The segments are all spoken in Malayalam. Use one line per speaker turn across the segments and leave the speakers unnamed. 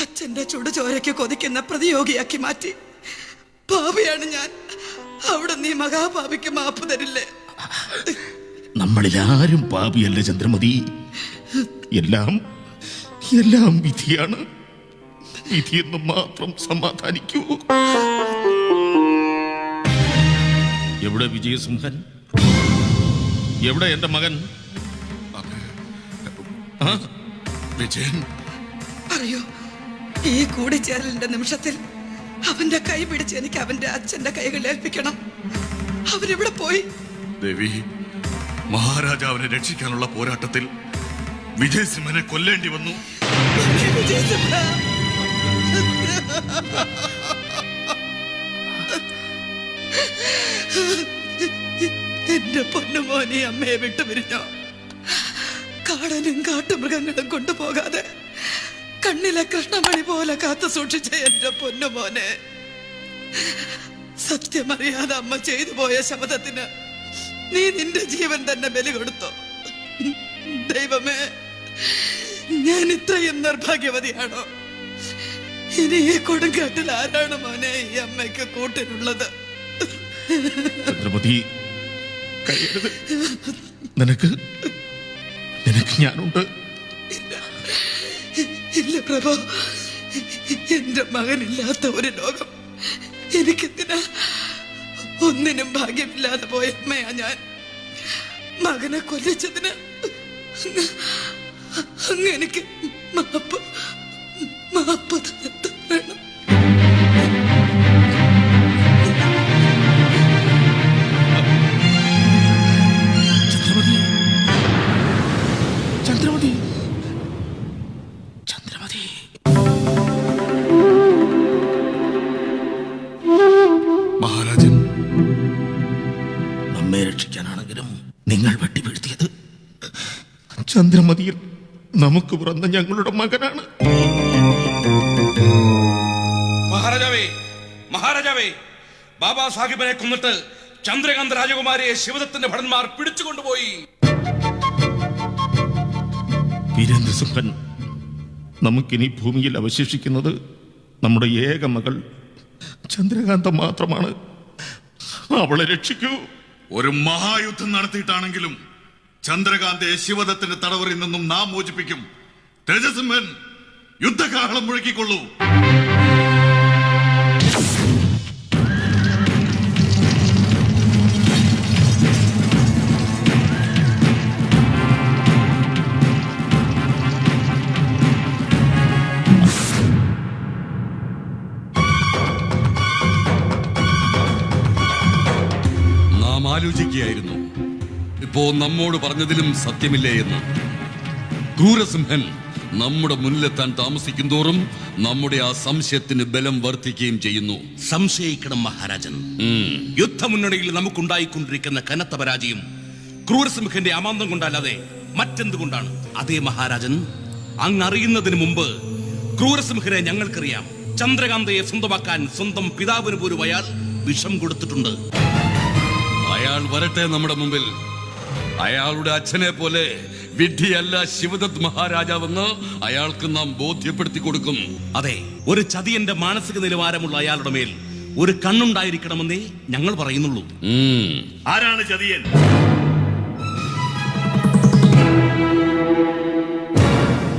അച്ഛന്റെ ചുടുചോരയ്ക്ക് കൊതിക്കുന്ന പ്രതിയോഗിയാക്കി മാറ്റി. പാപിയാണ് ഞാൻ. അവിടെ നീ മഹാപാപിക്ക് മാപ്പ് തരില്ലേ?
നമ്മളിലാരും പാപിയല്ല ചന്ദ്രമതി. എല്ലാം എല്ലാം വിധിയാണ്. വിധിയെന്ന് മാത്രം സമാധാനിക്കൂ. എവിടെ വിജയസിംഹൻ? എവിടെ എന്റെ മകൻ? ആ?
വിജയൻ.
പറയൂ ഈ കൂടിച്ചേരലിന്റെ നിമിഷത്തിൽ അവന്റെ കൈ പിടിച്ച് എനിക്ക് അവന്റെ അച്ഛന്റെ കൈകൾ ഏൽപ്പിക്കണം. അവരെവിടെ പോയി?
ദേവി മഹാരാജാവിനെ രക്ഷിക്കാനുള്ള പോരാട്ടത്തിൽ വിജയസിംഹനെ കൊല്ലേണ്ടി വന്നു.
എന്റെ പൊന്നുമോനെ അമ്മയെ വിട്ടുപിരിഞ്ഞോ? കാടനും കാട്ടുമൃഗങ്ങളും കൊണ്ടുപോകാതെ കണ്ണിലെ കൃഷ്ണമണി പോലെ കാത്തു സൂക്ഷിച്ച എന്റെ പൊന്നുമോനെ സത്യമറിയാതെ അമ്മ ചെയ്തു പോയ ശബ്ദത്തിന് നീ നിന്റെ ജീവൻ തന്നെ ബലി കൊടുത്തോ. ദൈവമേ ഞാൻ ഇത്രയും നിർഭാഗ്യവതിയാണോ? ഇനി ഈ കൊടുങ്കാട്ടിൽ ആരാണ് മോനെ ഈ അമ്മയ്ക്ക് കൂട്ടിനുള്ളത്?
നിനക്ക് നിനക്ക് ഞാനുണ്ട്.
ഇല്ല പ്രഭു. എന്റെ മകനില്ലാത്ത ഒരു ലോകം. എനിക്കെന്തിനാ? ഒന്നിനും ഭാഗ്യമില്ലാതെ പോയ അമ്മയാ ഞാൻ. മകനെ കൊല്ലിച്ചതിന് അങ്ങ് എനിക്ക് മാപ്പ് മാപ്പ്
ചന്ദ്രമതിയിൽ നമുക്ക് പിറന്ന ഞങ്ങളുടെ മകനാണ്.
മഹാരാജാവേ മഹാരാജാവേ ബാബാ സാഹിബിനെ കൊന്നിട്ട് ചന്ദ്രകാന്ത് രാജകുമാരിയെ ശിവദത്തിന്റെ ഭടന്മാർ പിടിച്ചുകൊണ്ടുപോയി.
വീരേന്ദ്രസിംഹൻ നമുക്കിനി ഭൂമിയിൽ അവശേഷിക്കുന്നത് നമ്മുടെ ഏക മകൾ ചന്ദ്രകാന്ത മാത്രമാണ്. അവളെ രക്ഷിക്കൂ.
ഒരു മഹായുദ്ധം നടത്തിയിട്ടാണെങ്കിലും ചന്ദ്രകാന്തെ ശിവദത്തിന്റെ തടവറിൽ നിന്നും നാം മോചിപ്പിക്കും. തേജസിംഹൻ യുദ്ധകാഹളം മുഴക്കിക്കൊള്ളൂ.
നാം ആലോചിക്കുകയായിരുന്നു. ഇപ്പോ നമ്മോട് പറഞ്ഞതിലും സത്യമില്ലേ എന്ന്. ക്രൂരസിംഹൻ നമ്മുടെ മുന്നിലെത്താൻ താമസിക്കും തോറും നമ്മുടെ ആ സംശയത്തിന് ബലം വർദ്ധിക്കുകയും ചെയ്യുന്നു.
സംശയിക്കണം മഹാരാജൻ. യുദ്ധമുന്നണിയിൽ നമുക്കുണ്ടായിക്കൊണ്ടിരിക്കുന്ന കനത്ത പരാജയം ക്രൂരസിംഹന്റെ അമാന്തം കൊണ്ടല്ലാതെ മറ്റെന്തുകൊണ്ടാണ്? അതേ മഹാരാജൻ. അങ്ങ് അറിയുന്നതിന് മുമ്പ് ക്രൂരസിംഹനെ ഞങ്ങൾക്കറിയാം. ചന്ദ്രകാന്തയെ സ്വന്തമാക്കാൻ സ്വന്തം പിതാവിന് പോലും അയാൾ വിഷം കൊടുത്തിട്ടുണ്ട്.
അയാൾ വരട്ടെ നമ്മുടെ മുമ്പിൽ. അയാളുടെ അച്ഛനെ പോലെ വിഡ്ഢിയല്ല ശിവദത്ത് മഹാരാജാവെന്ന് അയാൾക്ക് നാം ബോധ്യപ്പെടുത്തി കൊടുക്കും.
അതെ ഒരു ചതിയന്റെ മാനസിക നിലവാരമുള്ള അയാളുടെ മേൽ ഒരു കണ്ണുണ്ടായിരിക്കണമെന്നേ ഞങ്ങൾ പറയുന്നുള്ളൂ.
ആരാണ് ചതിയൻ?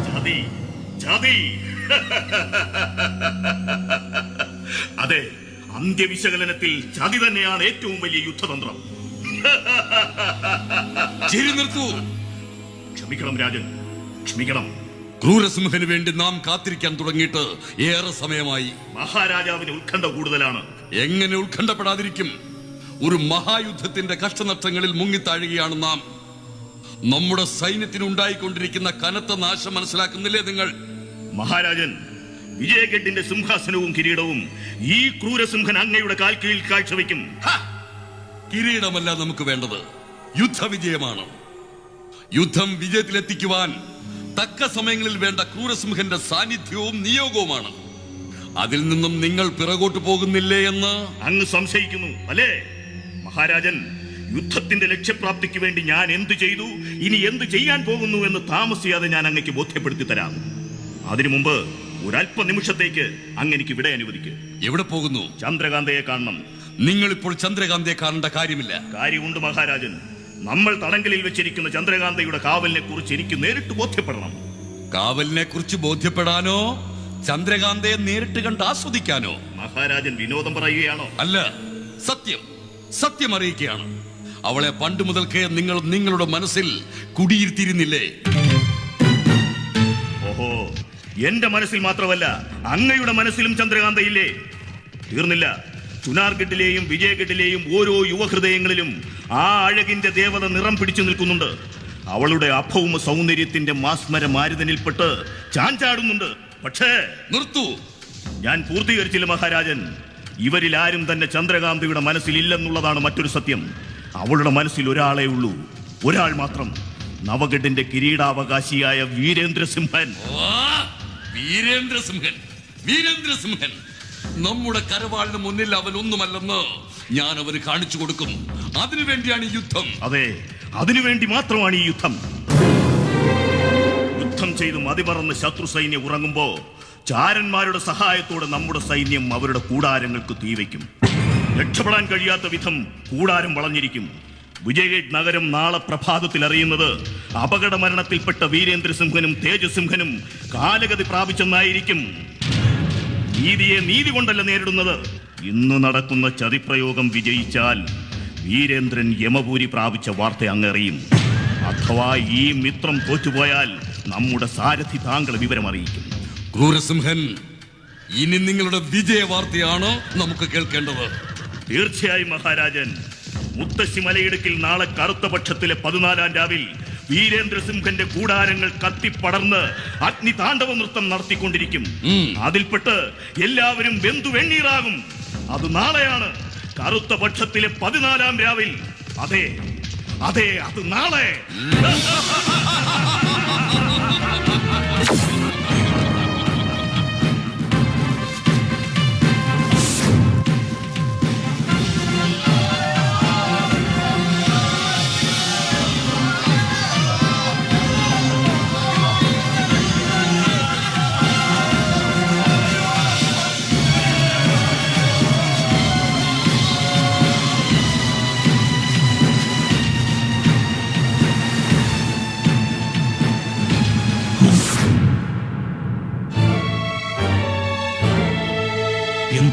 ചതി ചതി. അതെ അന്ത്യവിശകലനത്തിൽ ചതി തന്നെയാണ് ഏറ്റവും വലിയ യുദ്ധതന്ത്രം.
ചിരി നിർത്തൂ.
ക്ഷമിക്കണം രാജൻ. ക്ഷമിക്കണം.
ക്രൂരസിംഹന് വേണ്ടി നാം കാത്തിരിക്കാൻ തുടങ്ങിയിട്ട് ഏറെ സമയമായി.
മഹാരാജാവിന് ഉത്കണ്ഠ കൂടുതലാണ്.
എങ്ങനെ ഉത്കണ്ഠപ്പെടാതിരിക്കും? ഒരു മഹായുദ്ധത്തിന്റെ കഷ്ടനഷ്ടങ്ങളിൽ മുങ്ങിത്താഴുകയാണ് നാം. നമ്മുടെ സൈന്യത്തിന് ഉണ്ടായിക്കൊണ്ടിരിക്കുന്ന കനത്ത നാശം മനസ്സിലാക്കുന്നില്ലേ നിങ്ങൾ?
മഹാരാജൻ വിജയഗഡിന്റെ സിംഹാസനവും കിരീടവും ഈ ക്രൂരസിംഹൻ അങ്ങയുടെ കാൽക്കീഴിൽ കീഴിൽ കാഴ്ചവെക്കും!
കിരീടമല്ല നമുക്ക് വേണ്ടത്. യുദ്ധവിജയമാണ്. യുദ്ധം വിജയത്തിലെത്തിക്കുവാൻ തക്ക സമയങ്ങളിൽ വേണ്ട ക്രൂരസിംഹന്റെ സാന്നിധ്യവും നിയോഗവുമാണ്. അതിൽ നിന്നും നിങ്ങൾ പിറകോട്ട് പോകുന്നില്ലേ എന്ന്?
അങ്ങ് സംശയിക്കുന്നു അല്ലേ? മഹാരാജൻ യുദ്ധത്തിന്റെ ലക്ഷ്യപ്രാപ്തിക്ക് വേണ്ടി ഞാൻ എന്ത് ചെയ്തു? ഇനി എന്ത് ചെയ്യാൻ പോകുന്നു എന്ന് താമസിയാതെ ഞാൻ അങ്ങക്ക് ബോധ്യപ്പെടുത്തി തരാം. അതിനു മുമ്പ് ഒരല്പ നിമിഷത്തേക്ക് അങ്ങനെ വിട അനുവദിക്കും.
എവിടെ പോകുന്നു?
ചന്ദ്രകാന്തയെ കാണണം.
നിങ്ങളിപ്പോൾ ചന്ദ്രകാന്തിയെ കാണേണ്ട കാര്യമില്ല.
കാര്യമുണ്ട് മഹാരാജൻ. നമ്മൾ തടങ്കലിൽ വെച്ചിരിക്കുന്ന ചന്ദ്രകാന്തയുടെ കാവലിനെ കുറിച്ച് എനിക്ക് നേരിട്ട് ബോധ്യപ്പെടണം.
കാവലിനെ കുറിച്ച് ബോധ്യപ്പെടാനോ? ചന്ദ്രകാന്തയെ നേരിട്ട് കണ്ട് ആസ്വദിക്കാനോ?
മഹാരാജൻ വിനോദം പറയുകയാണോ?
അല്ല സത്യം. സത്യം അറിയിക്കുകയാണ്. അവളെ പണ്ട് മുതൽക്കേ നിങ്ങൾ നിങ്ങളുടെ മനസ്സിൽ കുടിയിരുത്തിയിരുന്നില്ലേ?
ഓഹോ എന്റെ മനസ്സിൽ മാത്രമല്ല അങ്ങയുടെ മനസ്സിലും ചന്ദ്രകാന്തയില്ലേ? തീർന്നില്ല. ചുനാർഗഡിലെയും വിജയഗഡിലെയും ഓരോ യുവഹൃദയങ്ങളിലും ആ അഴകിന്റെ ദേവത നിറം പിടിച്ചു നിൽക്കുന്നുണ്ട്. അവളുടെ അഭൗമ സൗന്ദര്യത്തിന്റെ മാസ്മര മാരുതനിൽപ്പെട്ട് ചാഞ്ചാടുന്നുണ്ട്. പക്ഷേ
നിർത്തു.
ഞാൻ പൂർത്തീകരിച്ചില്ല മഹാരാജൻ. ഇവരിൽ ആരും തന്നെ ചന്ദ്രകാന്തിയുടെ മനസ്സിൽ ഇല്ലെന്നുള്ളതാണ് മറ്റൊരു സത്യം. അവളുടെ മനസ്സിൽ ഒരാളെ ഉള്ളൂ. ഒരാൾ മാത്രം. നവഗഡിന്റെ കിരീടാവകാശിയായ വീരേന്ദ്രസിംഹൻ.
വീരേന്ദ്രസിംഹൻ. വീരേന്ദ്രസിംഹൻ. നമ്മുടെ കരവാളിന് മുന്നിൽ അവൻ ഒന്നുമല്ലെന്ന് ഞാൻ അവന് കാണിച്ചു കൊടുക്കും. അതിനുവേണ്ടിയാണ് ഈ യുദ്ധം.
അതെ അതിനുവേണ്ടി മാത്രമാണ് ഈ യുദ്ധം. യുദ്ധം ചെയ്ത് മതിമറന്ന് ശത്രു സൈന്യം ഉറങ്ങുമ്പോ ചാരന്മാരുടെ സഹായത്തോടെ നമ്മുടെ സൈന്യം അവരുടെ കൂടാരങ്ങൾക്ക് തീവയ്ക്കും രക്ഷപ്പെടാൻ കഴിയാത്ത വിധം കൂടാരം വളഞ്ഞിരിക്കും. വിജയഗഡ് നഗരം നാളെ പ്രഭാതത്തിൽ അറിയുന്നത് അപകട മരണത്തിൽപ്പെട്ട വീരേന്ദ്രസിംഹനും തേജസിംഹനും കാലഗതി പ്രാപിച്ചെന്നായിരിക്കും. നീതിയെ നീതി കൊണ്ടല്ല നേരിടുന്നത്. ഇന്ന് നടക്കുന്ന ചതിപ്രയോഗം വിജയിച്ചാൽ വീരേന്ദ്രൻ യമപൂരി പ്രാപിച്ച വാർത്ത അങ്ങറിയും അഥവാ ഈ മിത്രം തോറ്റുപോയാൽ നമ്മുടെ സാരഥി താങ്കളെ വിവരം അറിയിക്കും.
ക്രൂരസിംഹൻ ഇനി നിങ്ങളുടെ വിജയ വാർത്തയാണ് നമുക്ക് കേൾക്കേണ്ടത്?
തീർച്ചയായും മഹാരാജൻ. മുത്തശ്ശി മലയിടുക്കിൽ നാളെ കറുത്ത പക്ഷത്തിലെ പതിനാലാം രാവിൽ വീരേന്ദ്രസിംഹന്റെ കൂടാരങ്ങൾ കത്തിപ്പടർന്ന് അഗ്നി താണ്ഡവ നൃത്തം നടത്തിക്കൊണ്ടിരിക്കും. അതിൽപ്പെട്ട് എല്ലാവരും ബന്ധു വെണ്ണീറാകും. അത് നാളെയാണ്. കറുത്ത പക്ഷത്തിലെ പതിനാലാം രാവിൽ. അതെ അതെ അത് നാളെ.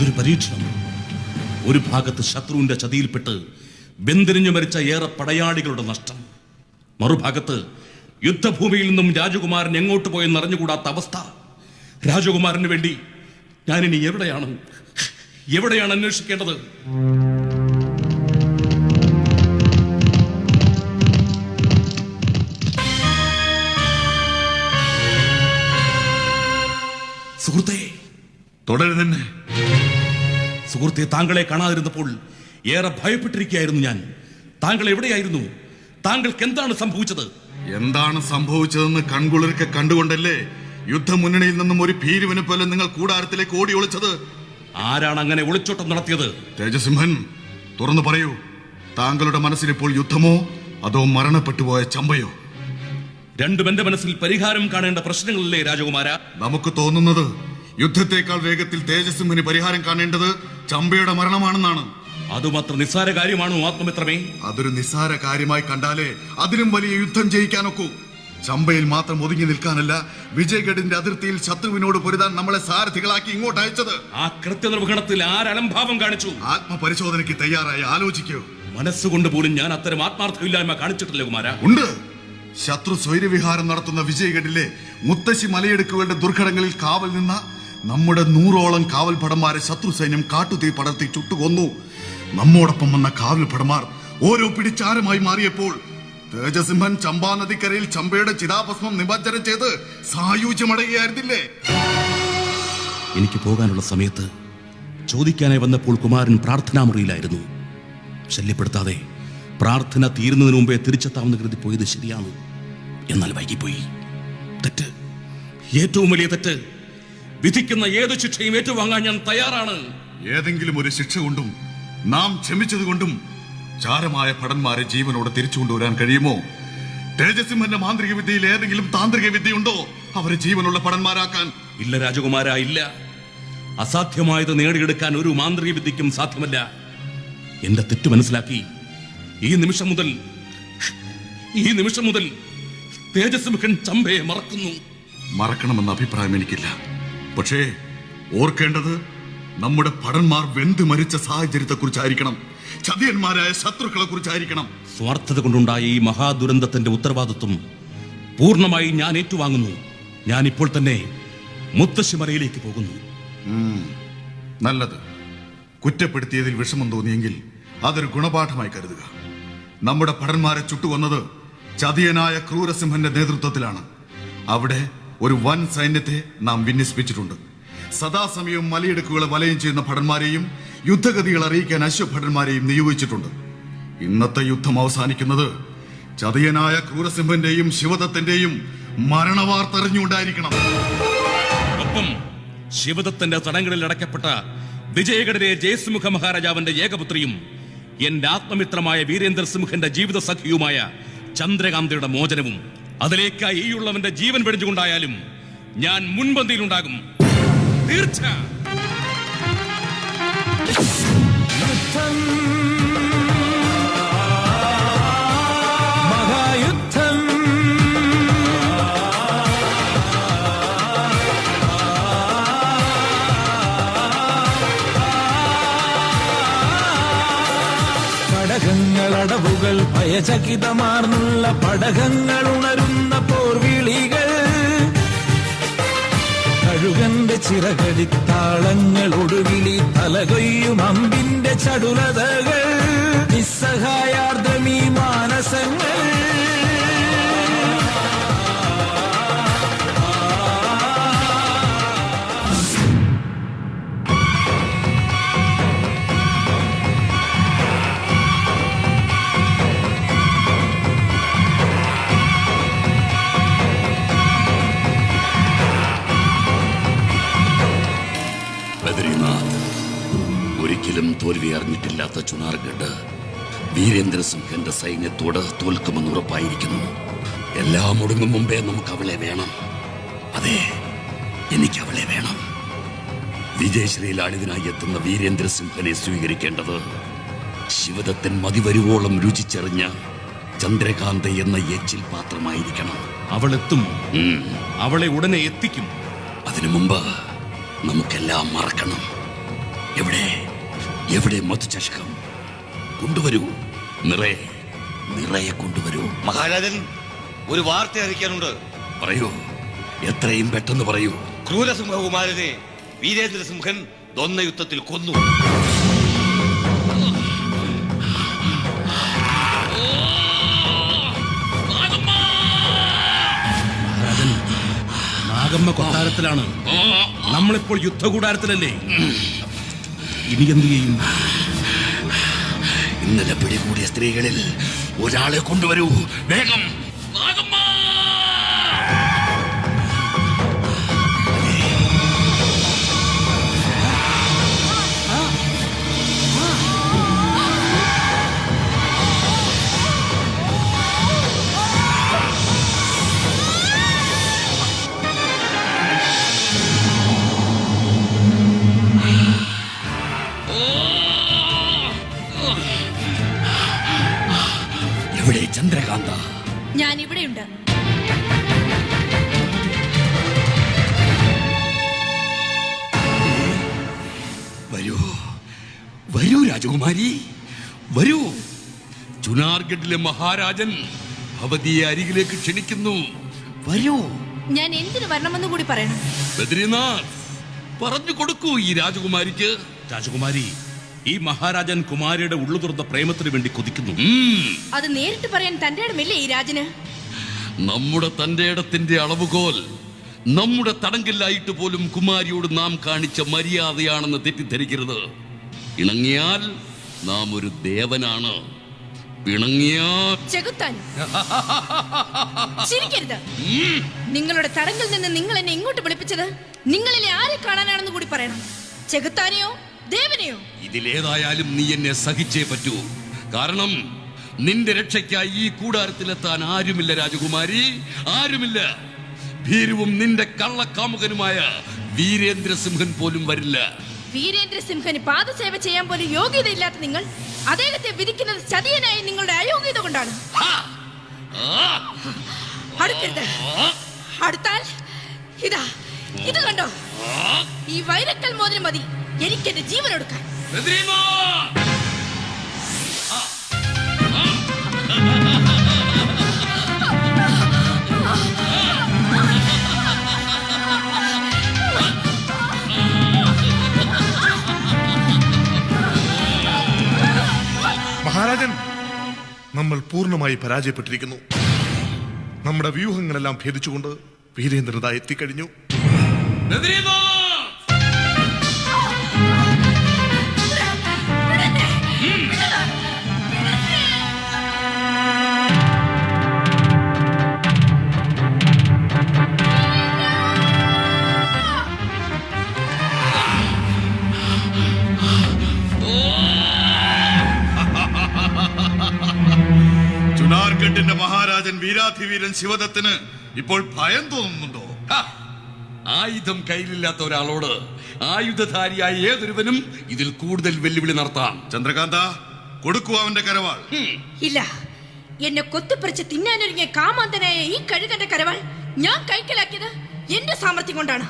എന്തൊരു പരീക്ഷണം. ഒരു ഭാഗത്ത് ശത്രുവിന്റെ ചതിയിൽപ്പെട്ട് ബന്ധിരിഞ്ഞു മരിച്ച ഏറെ പടയാളികളുടെ നഷ്ടം. മറുഭാഗത്ത് യുദ്ധഭൂമിയിൽ നിന്നും രാജകുമാരൻ എങ്ങോട്ട് പോയെന്ന് അറിഞ്ഞുകൂടാത്ത അവസ്ഥ. രാജകുമാരന് വേണ്ടി ഞാനിനി എവിടെയാണ്? എവിടെയാണ് അന്വേഷിക്കേണ്ടത്? സുഹൃത്തേ
തുടരുതന്നെ.
സുഹൃത്തെ താങ്കളെ കാണാതിരുന്നപ്പോൾ ഏറെ ഭയപ്പെട്ടിരിക്കുകയായിരുന്നു ഞാൻ. താങ്കൾ എവിടെയായിരുന്നു? താങ്കൾക്ക് എന്താണ് സംഭവിച്ചത്?
എന്താണ് സംഭവിച്ചതെന്ന് കൺകുളിർക്കെ കണ്ടുകൊണ്ടല്ലേ യുദ്ധമുന്നണിയിൽ നിന്നും ഒരു ഭീരുവിനെ പോലെ നിങ്ങൾ കൂടാരത്തിലേക്ക് ഓടി ഒളിച്ചത്?
ആരാണ് അങ്ങനെ ഒളിച്ചോട്ടം നടത്തിയത്?
തേജസിംഹൻ തുറന്നു പറയൂ. താങ്കളുടെ മനസ്സിൽ ഇപ്പോൾ യുദ്ധമോ അതോ മരണപ്പെട്ടുപോയ ചമ്പയോ?
രണ്ടും എന്റെ മനസ്സിൽ പരിഹാരം കാണേണ്ട പ്രശ്നങ്ങളല്ലേ രാജകുമാര?
നമുക്ക് തോന്നുന്നത് യുദ്ധത്തെക്കാൾ വേഗത്തിൽ തേജസിംഹന് പരിഹാരം കാണേണ്ടത് ചമ്പയുടെ മരണമാണെന്നാണ്.
അതുമാത്ര നിസ്സാര കാര്യമാണോ ആത്മമിത്രമേ?
അതൊരു നിസ്സാര കാര്യമായി കണ്ടാലേ അതിലും വലിയ യുദ്ധം ജയിക്കാനൊക്കൂ. ചമ്പയിൽ മാത്രം ഒതുങ്ങി നിൽക്കാനല്ല വിജയഗഡിന്റെ അതിർത്തിയിൽ ശത്രുവിനോട് പൊരുതാൻ നമ്മളെ സാരഥികളാക്കി ഇങ്ങോട്ട് അയച്ചത്.
ആ കൃത്യനിർവഹണത്തിൽ ആരലംഭാവം കാണിച്ചു.
ആത്മപരിശോധനയ്ക്ക് തയ്യാറായി ആലോചിക്കൂ.
മനസ്സുകൊണ്ട് പോലും ഞാൻ അത്തരം ആത്മാർത്ഥമില്ലായ്മ കാണിച്ചിട്ടില്ല കുമാര.
ഉണ്ട്. ശത്രു സ്വൈരവിഹാരം നടത്തുന്ന വിജയഗഡിലെ മുത്തശ്ശി മലയിടുക്കുകളുടെ ദുർഘടങ്ങളിൽ കാവൽ നിന്ന നമ്മുടെ നൂറോളം കാവൽ ഭടന്മാരെ ശത്രു സൈന്യം കാട്ടുതീ പടർത്തി ചുട്ടുകൊന്നു. നമ്മോടൊപ്പം വന്ന കാവൽ ഭടന്മാർ ഓരോ പിടിച്ചാരമായി മാറിയപ്പോൾ തേജസിംഹൻ ചമ്പാ നദിക്കരയിൽ ചമ്പയുടെ ചിതാഭസ്മം നിമജ്ജനം ചെയ്ത് സായുജ്യമടയുകയായിരുന്നില്ലേ
എനിക്ക് പോകാനുള്ള സമയത്ത് ചോദിക്കാനായി വന്നപ്പോൾ കുമാരൻ പ്രാർത്ഥനാമുറിയിലായിരുന്നു. ശല്യപ്പെടുത്താതെ പ്രാർത്ഥന തീരുന്നതിന് മുമ്പേ തിരിച്ചെത്താമെന്ന് കരുതി പോയത് ശരിയാണ്. എന്നാൽ വൈകിപ്പോയി. തെറ്റ്. ഏറ്റവും വലിയ തെറ്റ് വിധിക്കുന്ന ഏത് ശിക്ഷയും ഏറ്റുവാങ്ങാൻ ഞാൻ തയ്യാറാണ്.
ഏതെങ്കിലും ഒരു ശിക്ഷ കൊണ്ടും നാം ക്ഷമിച്ചത് കൊണ്ടും ചാരമായ ഭടന്മാരെ ജീവനോടെ തിരിച്ചുകൊണ്ടുവരാൻ കഴിയുമോ? തേജസിംഹന്റെ മാന്ത്രിക വിദ്യയിൽ ഏതെങ്കിലും താന്ത്രിക വിദ്യയുണ്ടോ? അവരെ ജീവനുള്ള പടന്മാരാക്കാൻ
ഇല്ല രാജകുമാര ഇല്ല. അസാധ്യമായത് നേടിയെടുക്കാൻ ഒരു മാന്ത്രിക വിദ്യക്കും സാധ്യമല്ല. എന്റെ തെറ്റ് മനസ്സിലാക്കി. ഈ നിമിഷം മുതൽ ഈ നിമിഷം മുതൽ തേജസ്മുഖൻ ചമ്പയെ മറക്കുന്നു.
മറക്കണമെന്ന അഭിപ്രായം എനിക്കില്ല. പക്ഷേ ഓർക്കേണ്ടത് നമ്മുടെ ഭടന്മാർ വെന്ത് മരിച്ച സാഹചര്യത്തെ കുറിച്ചായിരിക്കണം ചതിയന്മാരായ ശത്രുക്കളെ കുറിച്ചായിരിക്കണം
സ്വാർത്ഥത കൊണ്ടുണ്ടായ ഈ മഹാദുരന്തത്തിന്റെ ഉത്തരവാദിത്വം പൂർണമായി ഞാൻ ഏറ്റുവാങ്ങുന്നു. ഞാൻ ഇപ്പോൾ തന്നെ മുത്തശ്ശിമലയിലേക്ക് പോകുന്നു.
നല്ലത്. കുറ്റപ്പെടുത്തിയതിൽ വിഷമം തോന്നിയെങ്കിൽ അതൊരു ഗുണപാഠമായി കരുതുക. നമ്മുടെ ഭടന്മാരെ ചുട്ടുവന്നത് ചതിയനായ ക്രൂരസിംഹന്റെ നേതൃത്വത്തിലാണ്. അവിടെ ഒരു വൻ സൈന്യത്തെ നാം വിന്യസിപ്പിച്ചിട്ടുണ്ട്. സദാസമയവും മലയിടുക്കുകളെ വലയം ചെയ്യുന്ന ഭടന്മാരെയും യുദ്ധഗതികൾ അറിയിക്കാൻ അശ്വഭടന്മാരെയും നിയോഗിച്ചിട്ടുണ്ട്. ഇന്നത്തെ യുദ്ധം അവസാനിക്കുന്നത് ചതിയനായ ക്രൂരസിംഹന്റെയും ശിവദത്തിന്റെയും മരണവാർത്തറിഞ്ഞുണ്ടായിരിക്കണം
ഒപ്പം ശിവദത്തന്റെ തടങ്ങളിൽ അടക്കപ്പെട്ട വിജയഗഡരെ ജയസിംഹ മഹാരാജാവിന്റെ ഏകപുത്രിയും എന്റെ ആത്മമിത്രമായ വീരേന്ദ്രസിംഹന്റെ ജീവിത സഖിയുമായ ചന്ദ്രകാന്തയുടെ മോചനവും അതിലേക്കായി ഈയുള്ളവന്റെ ജീവൻ വെടിഞ്ഞുകൊണ്ടായാലും ഞാൻ മുൻപന്തിയിലുണ്ടാകും. തീർച്ച
ഭയചകിതമാർന്നുള്ള പടകങ്ങൾ ഉണരുന്ന പോർവിളികൾ. കഴുകന്റെ ചിറകടിത്താളങ്ങൾ ഒടുവിളി തലകൊയ്യും അമ്പിന്റെ ചടുലതകൾ. നിസ്സഹായാർദ്രമീ മാനസങ്ങൾ.
അറിഞ്ഞിട്ടില്ലാത്ത വീരേന്ദ്ര സിംഹന്റെ സൈന്യത്തോട് തോൽക്കുമെന്ന് ഉറപ്പായിരിക്കുന്നു. എല്ലാം ഒടുങ്ങും മുമ്പേ നമുക്ക് അവളെ വേണം. അതെ എനിക്ക് അവളെ വേണം. വിജയശ്രീലാളിതനായി എത്തുന്ന വീരേന്ദ്ര സിംഹനെ സ്വീകരിക്കേണ്ടത് ശിവദത്തൻ മതിവരുവോളം രുചിച്ചെറിഞ്ഞ ചന്ദ്രകാന്ത എന്ന എച്ചിൽ പാത്രമായിരിക്കണം
അവളെത്തും. എത്തും അവളെ ഉടനെ എത്തിക്കും.
അതിനു മുമ്പ് നമുക്കെല്ലാം മറക്കണം. എവിടെ? എവിടെ മധുചഷകം? കൊണ്ടുവരൂ. നിറയെ നിറയെ കൊണ്ടുവരൂ.
മഹാരാജൻ ഒരു വാർത്ത അറിയിക്കാനുണ്ട്.
പറയൂ. എത്രയും പെട്ടെന്ന് പറയൂ.
ക്രൂരസിംഹകുമാരനെ വീരേന്ദ്രസിംഹൻ ദൊന്ന യുദ്ധത്തിൽ കൊന്നു.
നാഗമ്മ കൊട്ടാരത്തിലാണ്. നമ്മളിപ്പോൾ യുദ്ധകൂടാരത്തിലല്ലേ? ഇനി എന്ത് ചെയ്യും?
ഇന്നലെ പിടികൂടിയ സ്ത്രീകളിൽ ഒരാളെ കൊണ്ടുവരൂ. വേഗം. ചന്ദ്രകാന്ത.
ഞാൻ ഇവിടെയുണ്ട്
വരൂ. വരൂ രാജകുമാരി. വരൂ. ചുനാർഗഡിലെ മഹാരാജൻ ഭവതിയെ അരികിലേക്ക് ക്ഷണിക്കുന്നു. വരൂ.
ഞാൻ എന്തിനു വരണമെന്ന് കൂടി പറയണം?
ബദ്രീനാഥ് പറഞ്ഞു കൊടുക്കൂ ഈ രാജകുമാരിക്ക്.
രാജകുമാരി ഈ മഹാരാജൻ കുമാരിയുടെ ഉള്ളു തുറന്ന പ്രേമത്തിന് വേണ്ടി കൊതിക്കുന്നു.
അത് നേരിട്ട് പറയാൻ തന്റെ ഇടമില്ലേ ഈ രാജന്?
നമ്മുടെ തന്റെ ഇടത്തിന്റെ അളവുകോൽ നമ്മുടെ തടങ്കില്ലായിട്ട് പോലും കുമാരിയോട് നാം കാണിച്ച മര്യാദയാണെന്ന് തെറ്റിദ്ധരിക്കരുത്. ഇണങ്ങിയാൽ നാം ഒരു ദേവനാണ്.
നിങ്ങളുടെ തടങ്കിൽ നിന്ന് നിങ്ങൾ എന്നെ ഇങ്ങോട്ട് വിളിപ്പിച്ചത് നിങ്ങളിലെ ആരെ കാണാനാണെന്ന് കൂടി പറയണം. ചെകുത്താനെയോ? ദേവനെയോ?
ഇതിലേതായാലും നീ എന്നെ സഹിച്ചേ പറ്റൂ. കാരണം നിന്റെ രക്ഷയ്ക്കായി ഈ കൂടാരത്തിലെത്താൻ ആരുമില്ല രാജകുമാരി. ആരുമില്ല. ഭീരുവും നിന്റെ കള്ളക്കാമുകനുമായ വീരേന്ദ്രസിംഹൻ പോലും വരില്ല.
വീരേന്ദ്രസിംഹന് പാദസേവ ചെയ്യാൻ പോലും യോഗ്യതയില്ലാത്ത നിങ്ങൾ അദ്ദേഹത്തെ വിധിക്കുന്നത് ചതിയനായി നിങ്ങളുടെ അയോഗ്യത കൊണ്ടാണ്! അടുത്താൽ ഇതാ. ഇത് കണ്ടോ? ഈ വൈരക്കൽ മോതിരം മതി. എനിക്ക് എന്റെ ജീവൻ എടുക്കാൻ!
മഹാരാജൻ നമ്മൾ പൂർണമായി പരാജയപ്പെട്ടിരിക്കുന്നു. നമ്മുടെ വ്യൂഹങ്ങളെല്ലാം ഭേദിച്ചുകൊണ്ട് വീരേന്ദ്രത എത്തിക്കഴിഞ്ഞു.
ചുനാർഗഡിന്റെ മഹാരാജൻ വീരാധിവീരൻ ശിവദത്തിന് ഇപ്പോൾ ഭയം തോന്നുന്നുണ്ടോ!
ആയുധം കയ്യിലില്ലാത്ത ഒരാളോട് ആയുധധാരിയായ ഏതൊരുവനും ഇതിൽ കൂടുതൽ വെല്ലുവിളി നടത്താം.
ചന്ദ്രകാന്ത കൊടുക്കുക അവന്റെ കരവാൾ.
ഇല്ല. എന്നെ കൊത്തിപ്പറിച്ച് തിന്നാനൊരുങ്ങിയ കാമാന്തനായ ഈ കഴുകന്റെ കരവാൾ ഞാൻ കൈക്കലാക്കിയത് എന്റെ സാമർത്ഥ്യം കൊണ്ടാണ്.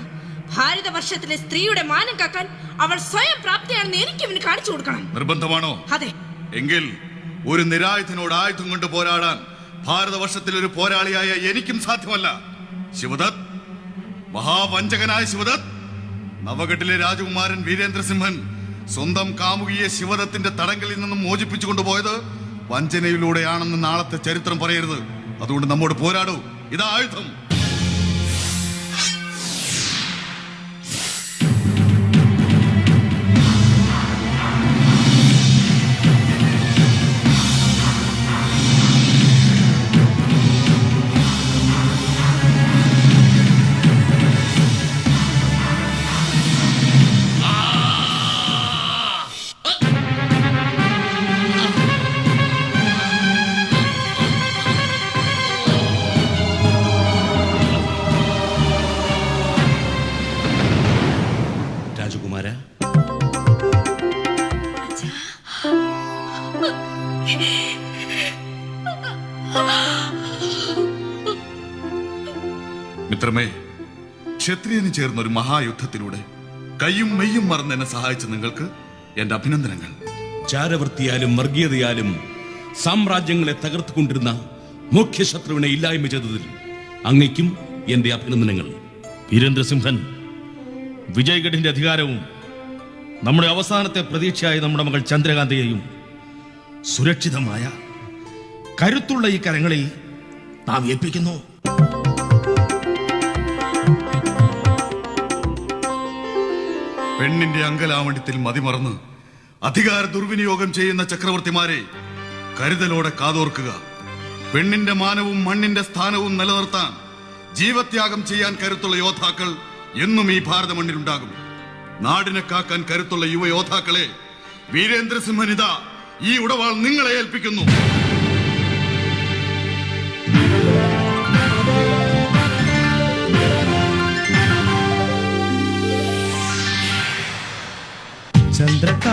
ഭാരതവർഷത്തിലെ സ്ത്രീയുടെ മാനം കാക്കാൻ അവൾ സ്വയം പ്രാപ്തിയാണെന്ന് എനിക്ക് ഇവന് കാണിച്ചു കൊടുക്കണം.
നിർബന്ധമാണോ?
അതെ.
എങ്കിൽ ഒരു നിരായുധനോട് ആയുധം കൊണ്ട് പോരാടാൻ ഭാരതവർഷത്തിൽ ഒരു പോരാളിയായ എനിക്കും സാധ്യമല്ല. ശിവദത്ത് മഹാവഞ്ചകനായ ശിവദത്ത് നവഘട്ടിലെ രാജകുമാരൻ വീരേന്ദ്രസിംഹൻ സ്വന്തം കാമുകിയെ ശിവദത്തിന്റെ തടങ്കലിൽ നിന്നും മോചിപ്പിച്ചു കൊണ്ടുപോയത് വഞ്ചനയിലൂടെയാണെന്ന് നാളത്തെ ചരിത്രം പറയരുത്. അതുകൊണ്ട് നമ്മോട് പോരാടൂ. ഇതാ ആയുധം ക്ഷത്രിയന് ചേർന്ന ഒരു മഹായുദ്ധത്തിലൂടെ കയ്യും മെയ്യും മറന്ന് എന്നെ സഹായിച്ച നിങ്ങൾക്ക് എന്റെ അഭിനന്ദനങ്ങൾ.
ചാരവൃത്തിയാലും വർഗീയതയാലും സാമ്രാജ്യങ്ങളെ തകർത്തുകൊണ്ടിരുന്ന മുഖ്യശത്രുവിനെ ഇല്ലായ്മ ചെയ്തതിൽ അങ്ങയ്ക്കും എന്റെ അഭിനന്ദനങ്ങൾ.
വീരേന്ദ്രസിംഹൻ വിജയഗഡിന്റെ അധികാരവും നമ്മുടെ അവസാനത്തെ പ്രതീക്ഷയായ നമ്മുടെ മകൾ ചന്ദ്രകാന്തയെയും സുരക്ഷിതമായ കരുത്തുള്ള ഈ കരങ്ങളിൽ നാം ഏൽപ്പിക്കുന്നു.
പെണ്ണിന്റെ അങ്കലാവണ്യത്തിൽ മതിമറന്ന് അധികാര ദുർവിനിയോഗം ചെയ്യുന്ന ചക്രവർത്തിമാരെ കരുതലോടെ കാതോർക്കുക. പെണ്ണിന്റെ മാനവും മണ്ണിന്റെ സ്ഥാനവും നിലനിർത്താൻ ജീവത്യാഗം ചെയ്യാൻ കരുത്തുള്ള യോദ്ധാക്കൾ എന്നും ഈ ഭാരത മണ്ണിലുണ്ടാകും നാടിനെ കാക്കാൻ കരുത്തുള്ള യുവ യോദ്ധാക്കളെ വീരേന്ദ്രസിംഹനിത ഈ ഉടവാൾ നിങ്ങളെ ഏൽപ്പിക്കുന്നു.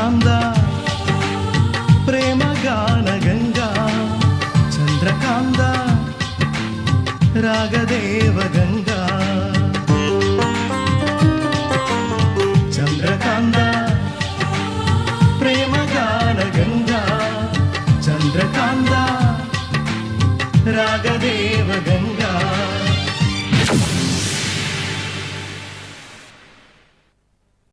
చంద్రకాంత ప్రేమ గాన గంగా చంద్రకాంత రాగదేవ